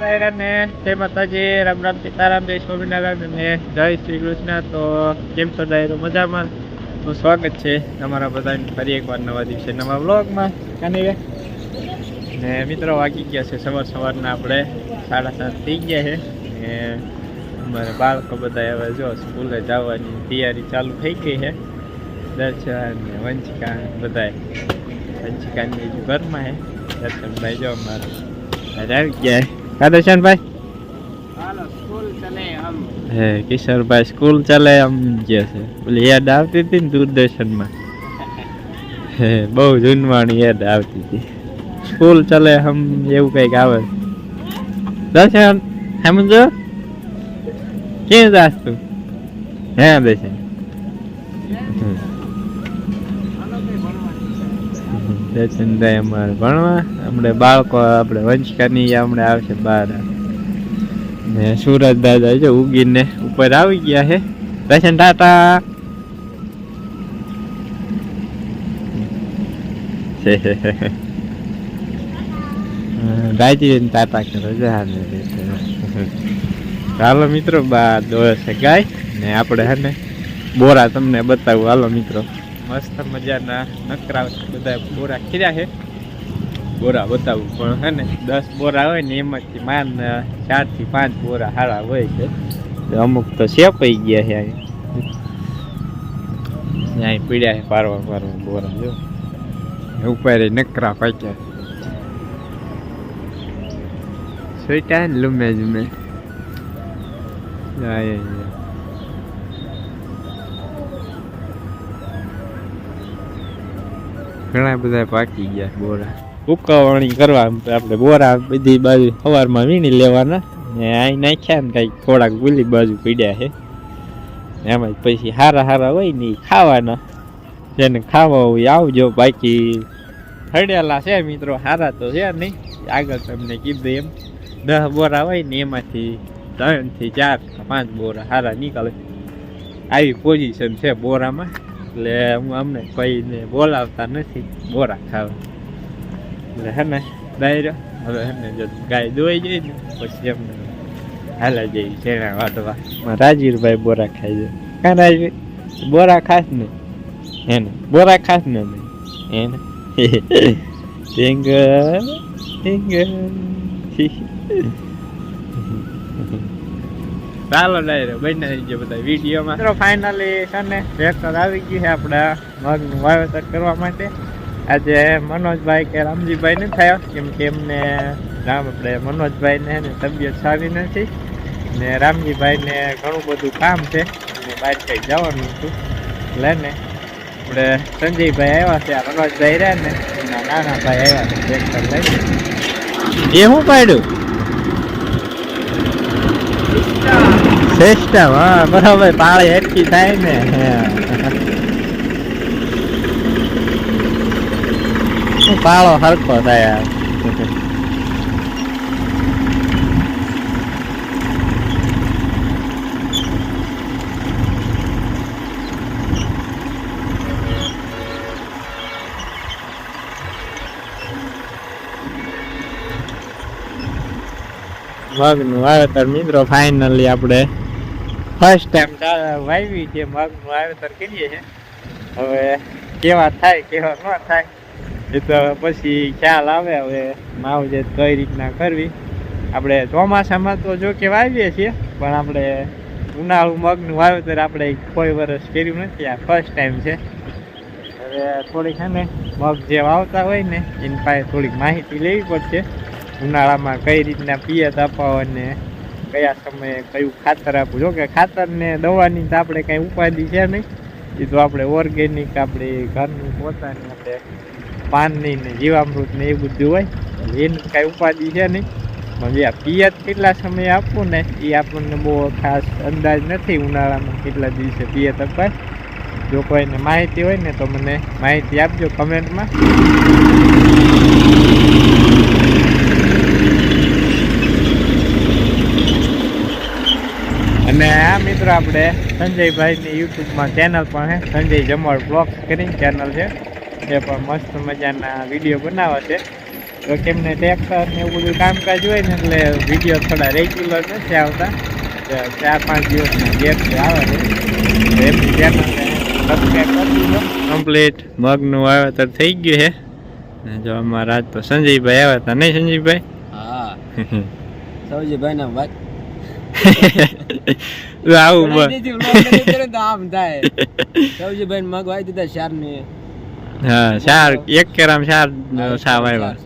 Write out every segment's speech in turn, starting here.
રાયરાને જય માતાજી, રામ રામ સીતારામ, જય સ્વામિનારાયણ અને જય શ્રી કૃષ્ણ. તો કેમ છો ડાયરો મજામાં? તો સ્વાગત છે તમારા બધાની ફરી એકવાર નવા દિવસે નવા બ્લોગમાં કાની ને મિત્રો વાગી ગયા છે સવાર સવારના આપણે. સાડા સાત થઈ ગયા છે. ને અમારે બાળકો બધા હવે જો સ્કૂલે જવાની તૈયારી ચાલુ થઈ ગઈ છે. દર્શન ને વંશિકા બધાય વંશિકાની હજુ ઘરમાં છે, દર્શનભાઈ જો અમારા આજે ગયા કા દર્શનભાઈ? ચલે હમ હે કિશોરભાઈ સ્કૂલ ચાલે આમ જે છે. પેલી યાદ આવતી હતી ને દૂરદર્શનમાં? હે બહુ જૂનવાણી યાદ આવતી હતી. સ્કૂલ ચાલે હમ એવું કંઈક આવે. દર્શન સમજો ક્યાં જાસ તું? હે દર્શન. ભણવા દર્શનભાઈ અમારે ભણવા. આપણે બાળકો આપણે વંશકાની હમણાં આવશે બહાર ને સુરત દાદા જો ઉગીને ઉપર આવી ગયા છે. દર્શન ટાટા. રાજી ટાટા કરો હાલો મિત્રો બા દોડે ગાય. ને આપણે, હે ને, બોરા તમને બતાવું. હાલો મિત્રો. મસ્ત મજાના નકરા બધા બોરા ખીર્યા છે. બોરા બતાવું, પણ હે ને, દસ બોરા હોય ને એમાંથી માન ચારથી પાંચ બોરા હારા હોય છે. અમુક તો સેપાઈ ગયા છે અહીંયા અહીં પીડ્યા છે પારવા પારવા બોરા, જો. ઉપર નકરા પાક્યા. સોઈટા લુમે જુમે જાય ઘણા બધા પાકી ગયા બોરા. ઉકાવણી કરવા આપણે બોરા બધી બાજુ સવારમાં વીણી લેવાના. ને અહીં નાખ્યા ને કંઈક થોડાક ગુલી બાજુ પીડ્યા છે. એમાં પછી હારા હારા હોય ને ખાવાના. જેને ખાવા હોય આવજો. બાકી હડેલા છે મિત્રો, હારા તો છે નહીં. આગળ તમને કીધું એમ. દસ બોરા હોય ને એમાંથી ત્રણથી ચાર પાંચ બોરા હારા નીકળે. આવી પોઝિશન છે બોરામાં. એટલે હું અમને કોઈને બોલાવતા નથી, બોરા ખાવા. એટલે હે ને, ડાયરો, હવે હે ને જો ગાય દોઈ જાય ને, પછી એમને હાલા જઈ શેણા વાટવા રાજીરભાઈ બોરા ખાઈ જાય. કાં રાજવીર બોરા ખાસ ને. એને બોરા ખાસ ને અમે. હે ને? ટિંગર ટિંગર ચાલો ડાયરે બંને થઈ ગયો બધા વિડીયોમાં. ચલો ફાઇનલી છે ને ટ્રેક્ટર આવી ગયું છે આપણે મગનું વાવેતર કરવા માટે. આજે મનોજભાઈ કે રામજીભાઈ નથી થયો કેમ કે એમને રામ આપણે મનોજભાઈને ને તબિયત સારી નથી. ને રામજીભાઈને ઘણું બધું કામ છે. અને બહાર કંઈક જવાનું હતું. એટલે ને આપણે સંજયભાઈ આવ્યા છે આ મનોજભાઈ રહ્યા ને એના નાના ભાઈ આવ્યા છે ટ્રેક્ટર લઈને. એ શું પાડ્યું? સિસ્ટમ હા બરાબર પાળી હેઠી થાય ને શું પાળો હરખો થાય યાર મગનું વાવેતર મિત્રો ફાઇનલી આપણે ફર્સ્ટ ટાઈમ વાવી છે મગનું વાવેતર કરીએ છીએ. હવે કેવા થાય, કેવા ન થાય, એ તો પછી ખ્યાલ આવે હવે માવજત કઈ રીતના કરવી. આપણે ચોમાસામાં તો જો કે વાવીએ છીએ, પણ આપણે ઉનાળુ મગનું વાવેતર આપણે કોઈ વર્ષ કર્યું નથી, આ ફર્સ્ટ ટાઈમ છે. હવે થોડીક છે ને, મગ જે વાવતા હોય ને, એની પાસે થોડીક માહિતી લેવી પડશે. ઉનાળામાં કઈ રીતના પિયત અપાવો ને કયા સમયે કયું ખાતર આપવું જો કે ખાતર ને દવાની તો આપણે કઈ ઉપાધિ છે નહીં. એ તો આપણે ઓર્ગેનિક આપણે ઘરનું પોતાની આપણે પાનની ને જીવામૃત ને એ બધું હોય. એની કાંઈ ઉપાધિ છે નહીં. પણ આ પિયત કેટલા સમયે આપવું ને, એ આપણને બહુ ખાસ અંદાજ નથી ઉનાળામાં કેટલા દિવસે પિયત અપાય. જો કોઈને માહિતી હોય ને તો મને માહિતી આપજો કમેન્ટમાં. અને આ મિત્રો આપણે સંજયભાઈની યુટ્યુબમાં ચેનલ પણ છે. સંજય જમવાડ બ્લોક કરીને ચેનલ છે. એ પણ મસ્ત મજાના વીડિયો બનાવે છે. તો કેમને ટ્રેક્ટર ને એવું બધું કામકાજ હોય ને એટલે વીડિયો થોડા રેગ્યુલર નથી આવતા. ચાર પાંચ દિવસના ગેપ આવે છે. તો એમની ચેનલ સબસ્ક્રાઈબ કરી દીધો. કમ્પ્લીટ મગનું વાવેતર થઈ ગયું છે. ને જો અમારા રાજ તો સંજયભાઈ આવ્યા હતા. નહીં સંજયભાઈ? હા. સંજયભાઈ ના વાત આવું આમ થાય. સૌજીભાઈ મગ દીધા ચાર ને હા ચાર એક કેરામ ચાર સાવ આવ્યા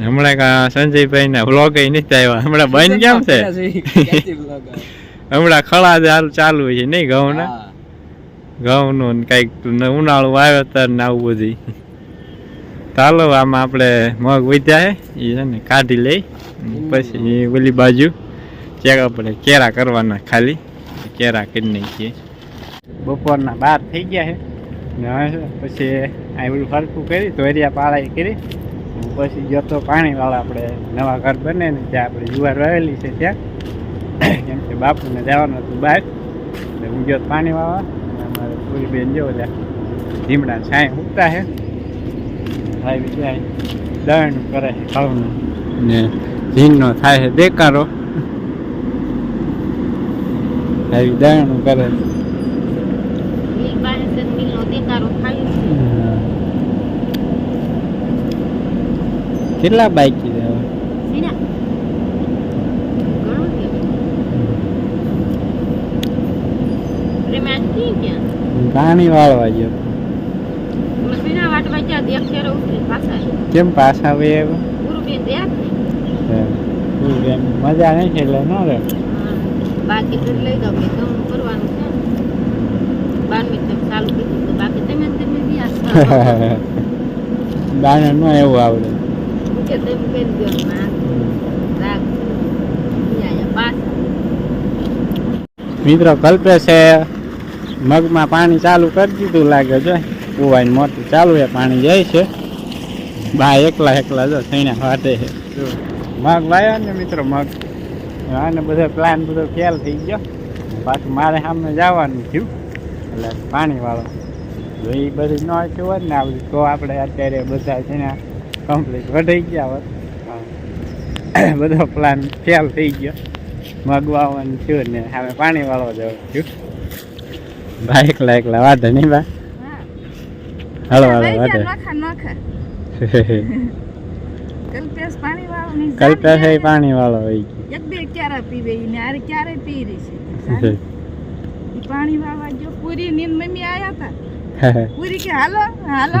હમણાં કા સંજયભાઈ ના વ્લોગ નથી આવ્યા. હમણાં બંધ કેમ છે? હમણાં ખળા હાલ ચાલુ છે નહીં ઘઉં ના ઘઉં નું કંઈક ઉનાળું વાવેતર ને આવું બધી ચાલો આમાં આપણે મગ વધ્યા એ છે ને કાઢી લઈ પછી ઓલી બાજુ. ચેક આપણે કેરા કરવાના ખાલી. કેરા કરી નાખીએ. બપોરના બાર થઈ ગયા છે. ને પછી આ બધું ફરકું કરી, ધોરિયા પાળાઈ કરી. પછી જતો પાણીવાળા આપણે નવા ઘર બને ને ત્યાં આપણે જુવાર વાવેલી છે ત્યાં. કેમ કે બાપુને જવાનું હતું બહાર. એટલે હું ગયો પાણીવાળા. અમારે પૂરી બેન જો ત્યાં ધીમડા છાંય ઉગતા છે. ભાઈ જાય દળનું કરે છે, ખાવાનું. ને ઝીણનો થાય છે, દેકારો. ભાઈ દળનું કરે. કેટલા બાઈક છે પાણી વાળવા ગયો. કેમ પાછા આવે મજા નહીં એટલે ન રે હા. બાકી તો લઈ દો કે તમને કરવાનું છે. ને બાર મિનિટ તમે ચાલુ કીધું તો બાકી તમે તમે બી દાણા નો એવું આવડે. કે તમે કરી દો મિત્રો કલ્પેશે મગમાં પાણી ચાલુ કરી દીધું લાગે છે. કુવાઈ મોટું ચાલુ એ પાણી જાય છે. બા એકલા એકલા જો થઈને વાટે છે. મગ લાયા ને મિત્રો મગ. આને બધો પ્લાન બધો ફેલ થઈ ગયો. પાછું મારે સામે જવાનું થયું. એટલે પાણીવાળો. જો એ બધું ન થયું હોત ને આ બધું તો આપણે અત્યારે બધા છે ને કમ્પ્લીટ વઢાઈ ગયા હોત. હા. બધો પ્લાન ફેલ થઈ ગયો. મગવાનું થયું ને સામે પાણીવાળો જવું થયું. બા એકલા એકલા વાંધો નહીં બા હળો હળો વાંધો. કલ્પેશ પાણી વાળો નહીં પાણી વાળો હોય એક બે ક્યારે પીવે ઈ ને આરે ક્યારે પી રહી છે પાણી વાળવા જો પૂરી નીંદ મમ્મી આયા હતા પૂરી કે હાલો હાલો.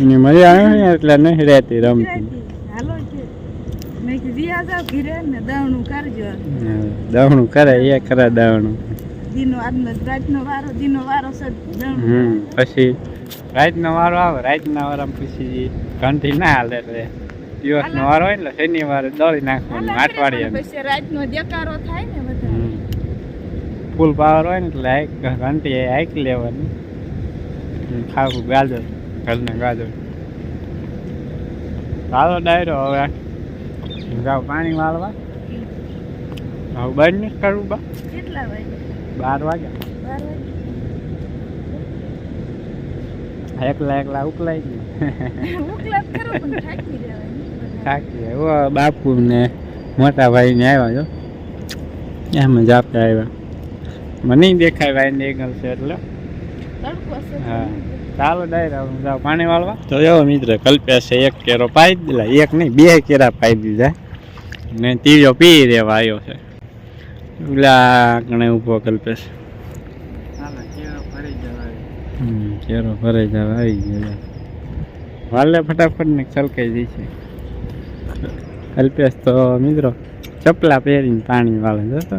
એની મજા આવે ને એટલે નહીં રહેતી રમતી. હાલો કે. મેં કીધું વિયા જાવ ઘીરે ને દવણું કરજો. દવણું કરે એ કરે દવણું. દીનો આજનો રાતનો વારો દીનો વારો છે દવણું. પછી રાતનો વારો આવે રાતના વારા પછી ઘંટી ના હાલે એટલે દિવસનો વાર હોય એટલે શનિવારે દળી નાખવાનું અઠવાડિયે રાતનો દેકારો થાય ને બધા. ફૂલ પાવર હોય ને એટલે હાઈક ઘંટી હાઈક લેવાની. ખાવું ગાજર ઘરને ગાજર. ચાલો ડાયરો હવે. જાવ પાણી વાળવા. હવે બંધ નહીં કરવું બા. કેટલા વાગે? બાર વાગ્યા. બાર એકલા એકલા ઉકલાઈ ગયું. ઉકલાત કરો પણ થાકી જવાય. જાય. ઓ બાપુ ને મોટા ભાઈ ને આવ્યા જો. એમ જ આપણે આવ્યા. મને નહીં દેખાય ભાઈ ને એંગલ છે એટલે. હા. ચાલો ડાયરા હું જાઉં પાણી વાળવા. તો એવો મિત્ર કલ્પ્યા છે એક કેરો પાઈ દીધા એક નહીં બે કેરા પાઈ દીધા. ને ત્રીજો પી રેવા આવ્યો છે. ઓલા કણે ઊભો કલ્પેશ. હમ, કેરો ભરાઈ જવા આવી ગયો. વાલે ફટાફટ ને છલકાઈ જાય છે. કલ્પેશ તો મિત્રો ચપલા પહેરીને પાણી વાળે જોતો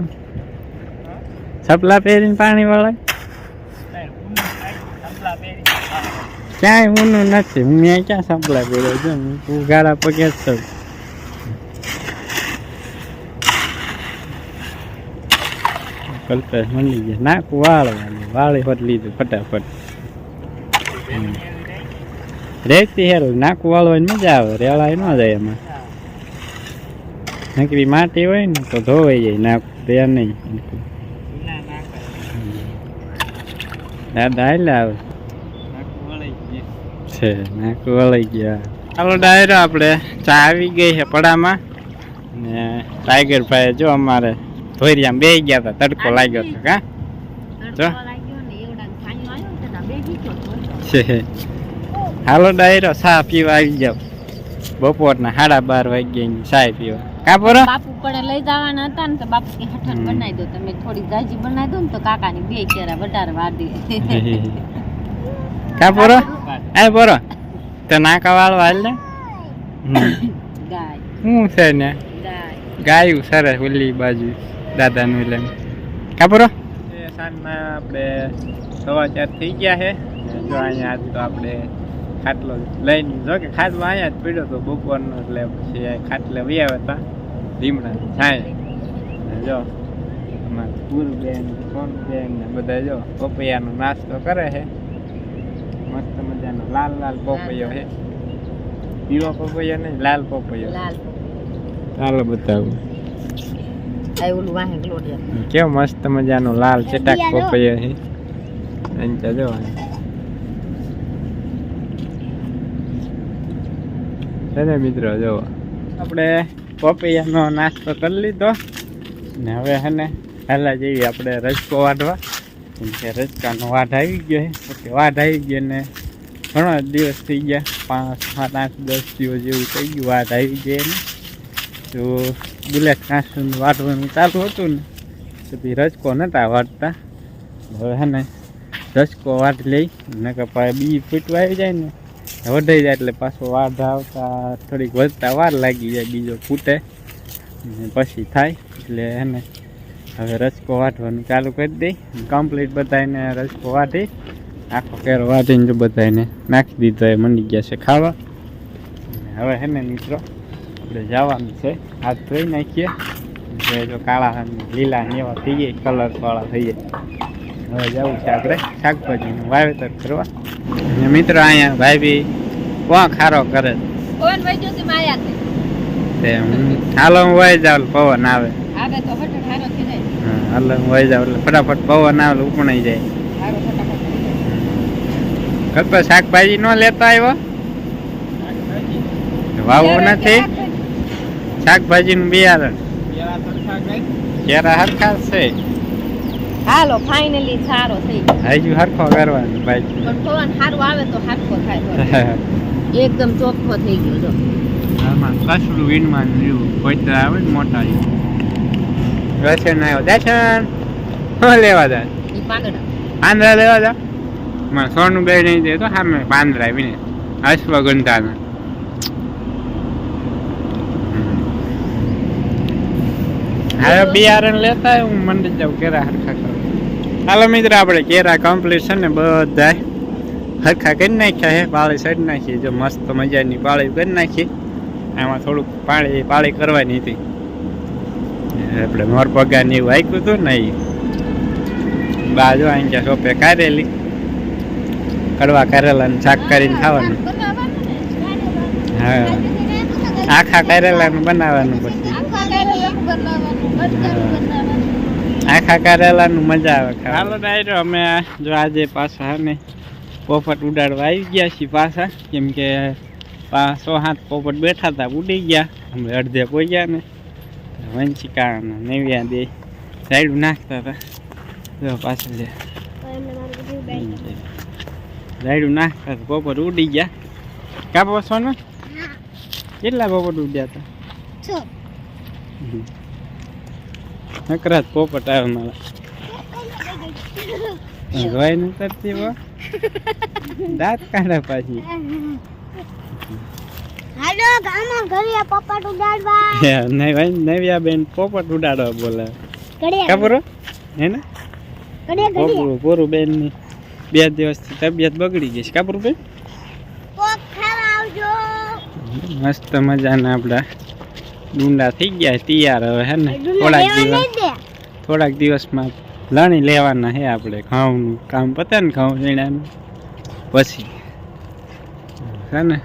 ચપલા પહેરીને પાણી વાળે ક્યાંય ઊનું નથી હું મેં ક્યાં સંપલા પહેર્યો છું હું ગાળા પગે જ છું કલ્પેશ મળી ગયા નાખું વાળવાનું વાળી હોત લીધું ફટાફટ. રેતી હેરું નાખું વાળવાની મજા આવે રેળાય ન જાય એમાં નકરી માટી હોય ને તો ધોવાઈ જાય નાકું તે નહીં. દાદા હાલ્યા આવે. છે નાકું વળાઈ ગયા. હાલો ડાયરો આપણે ચા આવી ગઈ છે પડામાં. ને ટાઈગર ભાઈ જો અમારે ધોરિયામાં બે ગયા હતા તડકો લાગ્યો હતો કા જો. ને ને. છે હાલો ડાયરો ચા પીવા આવી જાવ બપોરના સાડા બાર વાગ્યાની ચાય પીવા. કા બરો બાપુ લઈ જવાના હતા ને તો બાપુ કે બનાવી દો. તમે થોડી ગાજી બનાવી દો ને તો કાકાની બે કેરા વધારે વાદી કા બરો એ બોરો તો નાકા વાળો ને? ગાય. શું છે ને? ગાયું. સરસ ઓલી બાજુ દાદાનું એટલે. કાપરો સાંજના આપણે સવા ચાર થઈ ગયા છે. જો અહીંયા આજ તો આપણે ખાટલો લઈને જો કે ખાટલો અહીંયા જ પડ્યો હતો બપોરનો એટલે પછી આ ખાટલે આવ્યા હતા. લીમડા. છાંય જો બેન પૂરબેન સોનબેન ને બધા જો પપૈયાનો નાસ્તો કરે છે. મસ્ત મજાનો લાલ લાલ પપૈયો છે. પીળો પપૈયો ને લાલ પપૈયો. લાલ ચાલો બતાવું. કેવો મસ્ત મજાનો લાલ ચટાક પપૈયો છે. અંચા જો. છે ને મિત્રો જો. આપણે પપૈયાનો નાસ્તો કરી લીધો. ને હવે હે ને પહેલા જઈએ આપણે રજકો વાઢવા. કેમ કે રજકાનો વાઢ આવી ગયો પછી વાઢ આવી ગયો ને ઘણા દિવસ થઈ ગયા. પાંચ, સાત, આઠ, દસ દિવસ જેવું થઈ ગયું વાઢ આવી ગઈ એને. તો બુલેટ કાંસું વાઢવાનું ચાલુ હતું ને પછી રજકો નહોતા વાઢતા. હવે હે ને રજકો વાઢ લઈ, નકર પાછા બી ફૂટવા આવી જાય ને વઢાઈ જાય એટલે પાછો વાઢ આવતા થોડીક વધતા વાર લાગી જાય, બીજો ફૂટે. પછી થાય, એટલે એને હવે રસકો વાટવાનું ચાલુ કરી દઈ. કમ્પ્લીટ બધાને રસકો વાટી આખો કેરો વાઢીને જો બધાને નાખી દીધો, એ મંડી ગયા છે ખાવા. હવે હે ને મિત્રો, આપણે જવાનું છે. હાથ ધોઈ નાખીએ. જે જો કાળા લીલા ને એવા થઈ જાય કલર વાળા થઈ જાય હવે જવું છે આપણે શાકભાજીનું વાવેતર કરવા. મિત્રો અહીંયા ભાઈ બી કોણ ખારો કરે? પવન માયા છે તે હાલો હું વહી જાવ પવન આવે. આવે તો હઠણ હારો થઈ જાય હાલો હું વહી જાવ એટલે ફટાફટ પવન આવે ઉપણાઈ જાય. ફટાફટ. કતો શાકભાજી નો લેતા આવ્યો? વાવો નથી? શાકભાજી નું બિયારણ. કેરા હરખા છે. હાલો ફાઇનલી સારો થઈ ગયો. હરખો કરવાનો ભાઈ પણ પવન સારું આવે તો હરખો થાય એકદમ ચોખ્ખો થઈ ગયો જો. આમાં રહ્યું. આવે ને મોટા દર્શન આવ્યો. દર્શન શું લેવા જા પાંદડા. પાંદડા લેવા જા. મારે સોનું બે નહીં દે તો સામે પાંદડા વીને અશ્વગંધાના. હવે બિયારણ લેતા હું મંડી જાઉં કેરા હરખા કરવા. હાલો મિત્ર આપણે કેરા કમ્પ્લીટ છે ને બધા હરખા કરી નાખ્યા છે પાળી સડી નાખી. જો મસ્ત મજાની પાળી કરી નાખી. આમાં થોડુંક પાણી પાળી કરવાની હતી. આપણે મોર પગાર ને એવું આપ્યું હતું ને એ બાજુ ગયા સોપે કારેલી. કડવા કારેલાનું શાક કરીને ખાવાનું. હા. આખા કરેલાનું બનાવવાનું પછી. આખા કારેલાનું મજા આવે હાલો ડાયરો અમે જો આજે પાછા ને પોપટ ઉડાડવા આવી ગયા છીએ પાછા. કેમ કે સો હાથ પોપટ બેઠા હતા ઉડી ગયા. અમે અડધે પહોંચ્યા ને વંશિકા અને નેવ્યા દે સાઈડ નાખતા હતા જો પાછળ જે. રાયડું નાખતા હતા પોપટ ઉડી ગયા. કાપો છો ને કેટલા પોપટ ઉડ્યા હતા નકરાત પોપટ આવે મારા. રોય ન કરતી બો દાંત કાઢા પાછી. હાલો ગામમાં ઘરે પપ્પા ઉડાડવા. હે, નવી નવ્યા બેન પોપટ ઉડાડવા બોલે. ખબર હે ને? પોપરું પોરું બેનની બે દિવસથી તબિયત બગડી ગઈ છે. કાપરું બેન? મસ્ત મજાના આપડા. ડુંડા થઈ ગયા તૈયાર હવે હે ને? થોડાક દિવસ થોડાક દિવસમાં લણી લેવાના હે આપણે ઘઉંનું. કામ પતે ને ઘઉં ઝીણાનું પછી. હે ને?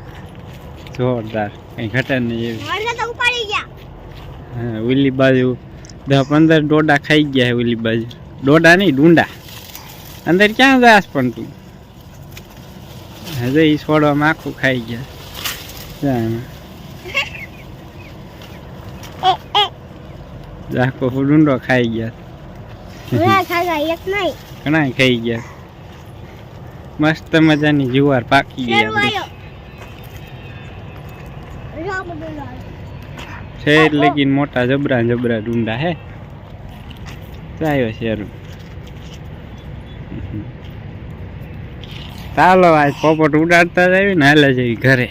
જોરદાર. કંઈ ઘટે નહીં એવી. હા ઉલી બાજુ દસ પંદર ડોડા ખાઈ ગયા હે ઉલી બાજુ. ડોડા નહીં ડુંડા. અંદર ક્યાં જાસ પણ તું? હજે એ છોડવામાં આખું ખાઈ ગયા ત્યાં એ એ આખો ડુંડો ખાઈ ગયા. ઘણા ખાઈ ગયા. મસ્ત મજાની જુવાર પાકી ગયા. શેર લગીન મોટા જબરા જબરા ડુંડા હે. ચાયો શેર. ચાલો આજ પોપટ ઉડાડતા જ આવી ને હાલે જઈ ઘરે.